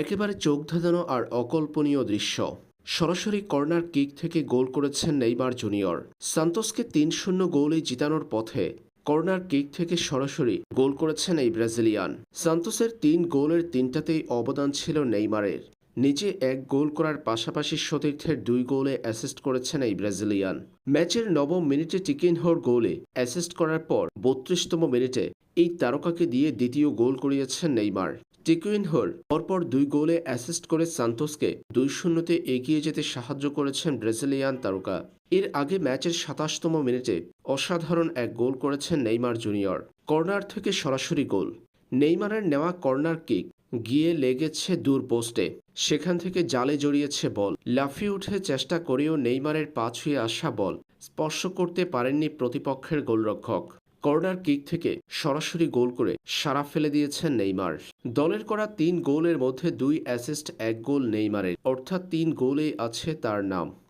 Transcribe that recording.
একেবারে চোখ ধাঁধানো আর অকল্পনীয় দৃশ্য। সরাসরি কর্নার কিক থেকে গোল করেছেন নেইমার জুনিয়র। সান্তোসকে তিন শূন্য গোলে জিতানোর পথে কর্নার কিক থেকে সরাসরি গোল করেছেন এই ব্রাজিলিয়ান। সান্তোসের তিন গোলের তিনটাতেই অবদান ছিল নেইমারের। নিজে এক গোল করার পাশাপাশি সতীর্থের দুই গোলে অ্যাসিস্ট করেছেন এই ব্রাজিলিয়ান। ম্যাচের নবম মিনিটে টিকিনহোর গোলে অ্যাসিস্ট করার পর বত্রিশতম মিনিটে এই তারকাকে দিয়ে দ্বিতীয় গোল করিয়েছেন নেইমার। টিকুইনহোর পরপর দুই গোলে অ্যাসিস্ট করে সান্তোসকে দুই শূন্যতে এগিয়ে যেতে সাহায্য করেছেন ব্রাজিলিয়ান তারকা। এর আগে ম্যাচের সাতাশতম মিনিটে অসাধারণ এক গোল করেছেন নেইমার জুনিয়র। কর্নার থেকে সরাসরি গোল। নেইমারের নেওয়া কর্নার কিক গিয়ে লেগেছে দূর পোস্টে। সেখান থেকে জালে জড়িয়েছে বল। লাফিয়ে উঠে চেষ্টা করেও নেইমারের পা ছুঁয়ে আসা বল স্পর্শ করতে পারেননি প্রতিপক্ষের গোলরক্ষক। কর্নার কিক থেকে সরাসরি গোল করে সারা ফেলে দিয়েছেন নেইমার। দলের করা তিন গোলের মধ্যে দুই অ্যাসিস্ট, এক গোল নেইমারের। অর্থাৎ তিন গোলেই আছে তার নাম।